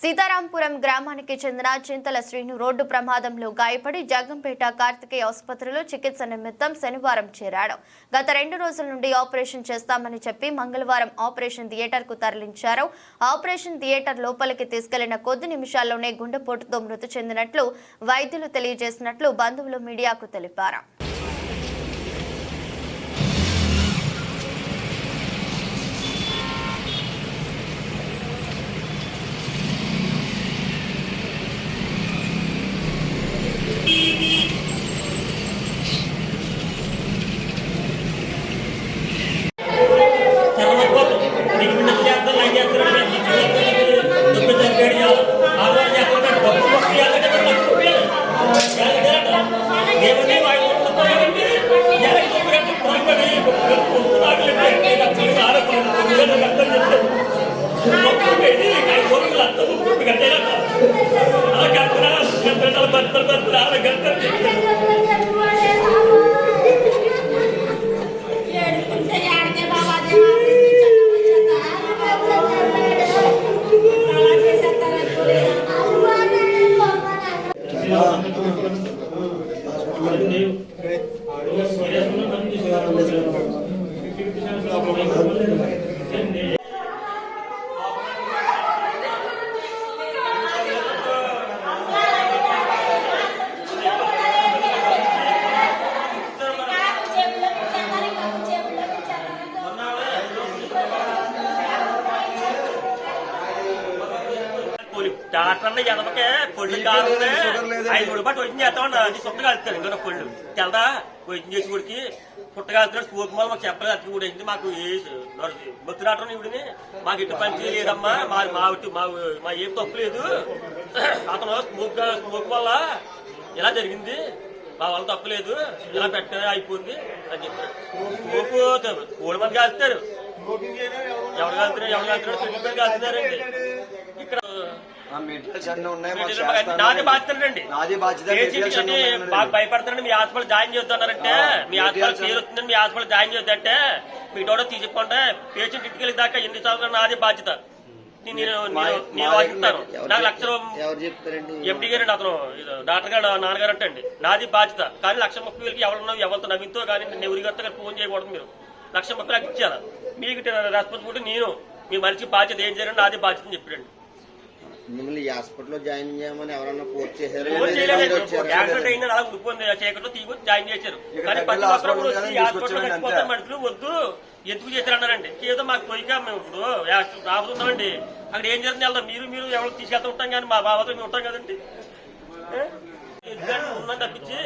సీతారాంపురం గ్రామానికి చెందిన చింతల శ్రీను రోడ్డు ప్రమాదంలో గాయపడి జగంపేట కార్తికేయ ఆసుపత్రిలో చికిత్స నిమిత్తం శనివారం చేరాడు. గత రెండు రోజుల నుండి ఆపరేషన్ చేస్తామని చెప్పి మంగళవారం ఆపరేషన్ థియేటర్కు తరలించారు. ఆపరేషన్ థియేటర్ లోపలికి తీసుకెళ్ళిన కొద్ది నిమిషాల్లోనే గుండెపోటుతో మృతి చెందినట్లు వైద్యులు తెలియజేసినట్లు బంధువులు మీడియాకు తెలిపారు. డబ్బు పెట్టి ఐదు కోట్లు అంత ముప్పు కట్టారంట అలా కట్టరా కట్టరా బతులు బతులు అలా కట్టని చెప్తారు ఏడుకుంటే ఏడికే బాబాదేమో అలా చేసేస్తారనుకోలేదు పోలి డాక్టర్ అన్న ఎనమకే పొళ్ళు కావాలంటే ఐదు రోజులు బట్టి వచ్చింది చేస్తామన్నా అది సుట్ట కాలుతాడు ఇంకా పొళ్ళు తెలదా వచ్చింది చేసి గుడికి పుట్ట స్కూల్ మాకు మాకు చెప్పలేదు అతను కూడా అయింది మాకు ఏ బొత్తు డాక్టర్ ఇవిడిని మాకు ఇటు పని చేయలేదమ్మా మా మా మా మా ఏం తప్పు లేదు అతను స్మోక్ స్మోక్ వల్ల ఇలా జరిగింది మా వల్ల తప్పలేదు ఇలా పెట్ట అయిపోయింది అని చెప్పారు స్మోక్ కోడి మంది కాలుతారు ఎవరు కాలుతున్నారు ఎవరు కాలుతున్నారు తెలియదు కాలుతున్నారండి ఇక్కడ మెటీరియల్స్ అన్ని ఉన్నాయి మాకు చేస్తాను. నాది బాధ్యతండి నాది బాధ్యత మెటీరియల్స్ అన్ని ఉన్నాయండి. బాగా భయపడతారండి మీ హాస్పిటల్ జాయిన్ చేస్తున్నారంటే మీ హాస్పిటల్ పేరు వస్తుందని మీ హాస్పిటల్ జాయిన్ చేద్దంటే మీ డోడో తీసుకుంటే పేషెంట్ ఇంటికి వెళ్ళి దాకా ఎన్ని సార్లు నాది బాధ్యత? నేను వాదిస్తాను. నాకు లక్ష రూ- ఎవరు చెప్తారండి? ఎండి గారు అతను. ఇది డాక్టర్ గారు నాన్నగారు అంటే అండి నాది బాధ్యత. కానీ లక్ష ముప్పై వేలకి ఎవరున్నా ఎవరితో నవ్వింతో కానీ నేను ఫోన్ చేయకూడదు మీరు. లక్ష ముప్పై నాకు ఇచ్చారా మీకు రెస్పాన్సిబిలిటీ నేను. మీ మనిషి బాధ్యత ఏం చేయాలని నాది బాధ్యత అని చెప్పాడు మిమ్మల్ని ఈ హాస్పిటల్లో జాయిన్ చేయమని ఎవరన్నా ఫోర్స్ చేశారు? చీకట్లో తీసి జాయిన్ చేశారు. కానీ ప్రతి ఒక్కరు. మనుషులు వద్దు. ఎందుకు చేశారు అన్నారండి ఏదో మాకు పోయిగా మేము ఇప్పుడు రాబోతున్నామండి. అక్కడ ఏం జరుగుతుంది వెళ్దాం మీరు మీరు ఎవరు తీసుకెళ్తూ ఉంటాం కానీ మా బాబాతో మేము ఉంటాం కదండి. ఉన్నాం తప్పించి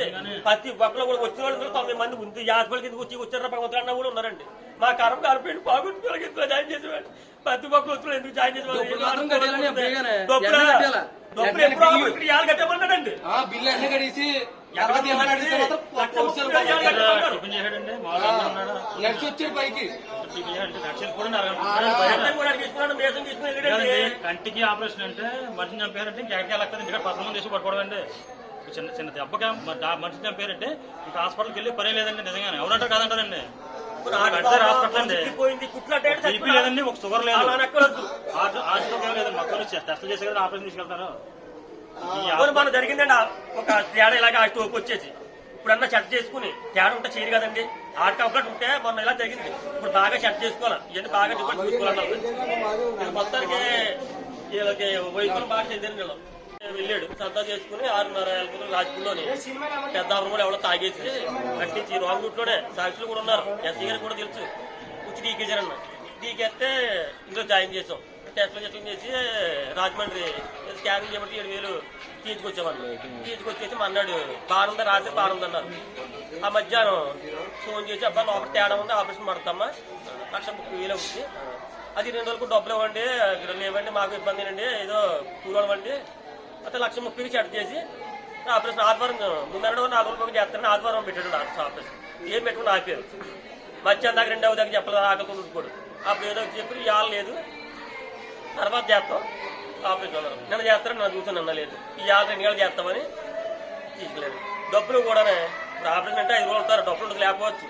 ప్రతి ఒక్కరు కూడా వచ్చిన వాళ్ళు తొంభై మంది ఉంది. హాస్పిటల్ కిందకి వచ్చి వచ్చారు భగవంతుడు అన్న కూడా ఉన్నారండి. మా కరం కాలిపోయింది బాగుంది పిల్లలకి ఎందుకు జాయిన్ చేసేవాడు ప్రతి ఒక్కరు వచ్చిన ఎందుకు జాయిన్? డబ్బులు ఎప్పుడు ఇక్కడ కట్టమన్నాడండి. బిల్లు అన్ని కడిసి. నడిచి వచ్చాడు పైకి. వెళ్ళాడండి. కంటికి ఆపరేషన్ అంటే మనిషిని చంపారంటే ఎక్కడికి వెళ్ళక్కర్లేదు ఇక్కడ పసందం చేసి చిన్న చిన్న ఆ మనిషిని చంపారంటే ఇంకా హాస్పిటల్కి వెళ్ళి పని లేదండి నిజంగానే. ఎవరంటారు కాదంటారండి. Hospital BP. లేదండి ఒక షుగర్ లేదు. ఏం లేదండి మొత్తం టెస్టులు చేసి కదా ఆపరేషన్ తీసుకెళ్తారు. మనం జరిగిందండి ఒక తేడా ఇలాగ స్టోక్ వచ్చేసి. ఇప్పుడన్నా చెక్ చేసుకుని తేడా ఉంటే చేయరు కదండి. ఆట కాబట్టి ఉంటే మొన్న ఇలా జరిగింది. ఇప్పుడు బాగా చెక్ చేసుకోవాలి? ఇవన్నీ బాగా డిపెండ్ చూసుకోవాలన్నారు ఇది మొత్తానికి వీళ్ళకి వైద్యులు బాగా చెందిన వీళ్ళు. వెళ్ళాడు. సంతా చేసుకుని ఆరున్నర వెళ్ళిపోతున్న రాజకీయంలోనే పెద్ద ఆవిడ కూడా ఎవరో తాగేసి కట్టించి రాంగ్ రూట్లోనే సాక్షులు కూడా ఉన్నారు. ఎస్సీ గారికి కూడా తెలుసు. వచ్చి డీకేసారన్న డీకేస్తే ఇందులో జాయిన్ చేసాం టెస్ట్లో చెట్లు చేసి రాజమండ్రి స్కానింగ్ చేయబట్టి ఏడు వేలు తీసుకొచ్చామన్న తీసుకొచ్చేసి అన్నాడు బాగుందా రాత్రి బాగుంది అన్నారు. ఆ మధ్యాహ్నం ఫోన్ చేసి అబ్బా లోపల తేడా ఉంది ఆపరేషన్ పడతామా? లక్ష ముప్పై వేలు అవుతుంది అది రెండు రోజులకు డబ్బులు ఇవ్వండి ఇక్కడ లేవండి మాకు ఇబ్బంది అండి ఏదో కూలవండి అయితే లక్ష ముప్పైకి చెట్ చేసి ఆపరేషన్ ఆదివారం ముందర నాలుగు రోజులు చేస్తారని ఆదివారం పెట్టాడు డాక్టర్ ఆపరేషన్ ఏం పెట్టుకుని ఆపారు మధ్యాహ్నం దాకా రెండవ దగ్గర చెప్పలేదు ఆకలితో ఉంటుకోడు అప్పుడు ఏదో చెప్పి ఇవాళ లేదు. తర్వాత చేస్తాం. ఆపరేషన్ అన్నారు నిన్న చేస్తారని నన్ను చూసాను నిన్న లేదు. ఇవాళ రెండు గంటలు చేస్తామని తీసుకులేదు డబ్బులు కూడానే ఆపరేషన్ అంటే ఐదు రోజులు ఉంటారు. డబ్బులు లేకపోవచ్చు.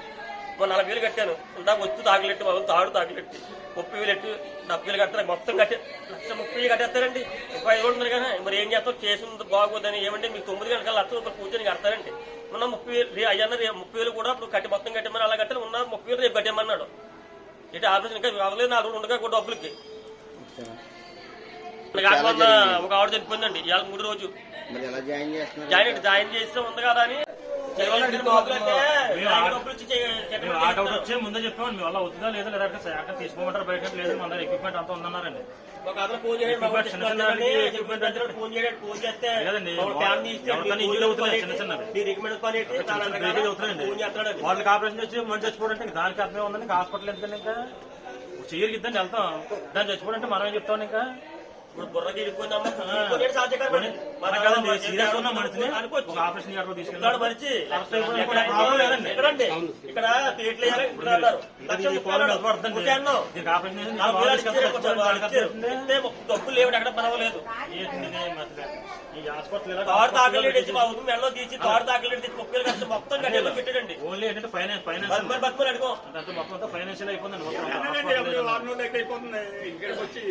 మొన్న నలభై వేలు కట్టాను. ఇందాక వచ్చి తాగిలెట్టి బాబు తాడు తాగిలెట్టి. ముప్పై వేలు ఎట్టు డెబ్బై వేలు కట్టారు మొత్తం కట్టి లక్ష ముప్పై వేలు కట్టేస్తారండి. ముప్పై ఐదు ఉంది కానీ మరి ఏం చేస్తాం? చేసింది బాగోదని ఏమంటే మీకు తొమ్మిది గంటల లక్ష రూపాయలు పూజని కడతారండి. మొన్న ముప్పై వేలు అయ్యన్న రే- ముప్పై వేలు కూడా ఇప్పుడు కట్టి మొత్తం కట్టమని అలా కట్టారు ఉన్న ముప్పై వేలు రేపు కట్టేమన్నాడు ఏంటి ఆపరేషన్ ఇంకా అవ్వలేదు నాలుగు రోజులు ఉండగా కూడా డబ్బులకి. కాకుండా ఒక ఆవిడ చనిపోయిందండి. ఇవాళ మూడు రోజు. జాయిన్ జాయిన్ చేస్తే ఉంది కదా అని. డౌట్ వచ్చే ముందే చెప్పాము మీ వల్ల అవుతుందా లేదా లేదా అక్కడ తీసుకోమంటారు బయట లేదు మన దగ్గర ఎక్విప్మెంట్ అంతా ఉందన్నారండి. వాళ్ళకి ఆపరేషన్ చేసి మనం చచ్చిపోవడంటే ఇంక దానికి అర్థమే ఉందండి. హాస్పిటల్ ఎందుకండి ఇంకా? చేయరికి ఇద్దండి వెళ్తాం. దాన్ని చచ్చిపోవడంటే మనం ఏం చెప్తాం ఇంకా? ఇప్పుడు బుర్రకి? ఇక్కడ డబ్బులు లేవు ఎక్కడ పర్వాలేదు. తాడు తాకలేడు తెచ్చి బాబు మెడలో తీసి తాడు తాకలేడు తెచ్చి ముప్పై కడితే మొత్తం గడ్డలో పెట్టాడండి. ఓన్లీ ఏంటంటే ఫైనాన్స్ ఫైనాన్స్ బతుమని అడుగు. మొత్తం ఫైనాన్షియల్ రోజులు అయిపోతుంది. ఇక్కడికి వచ్చి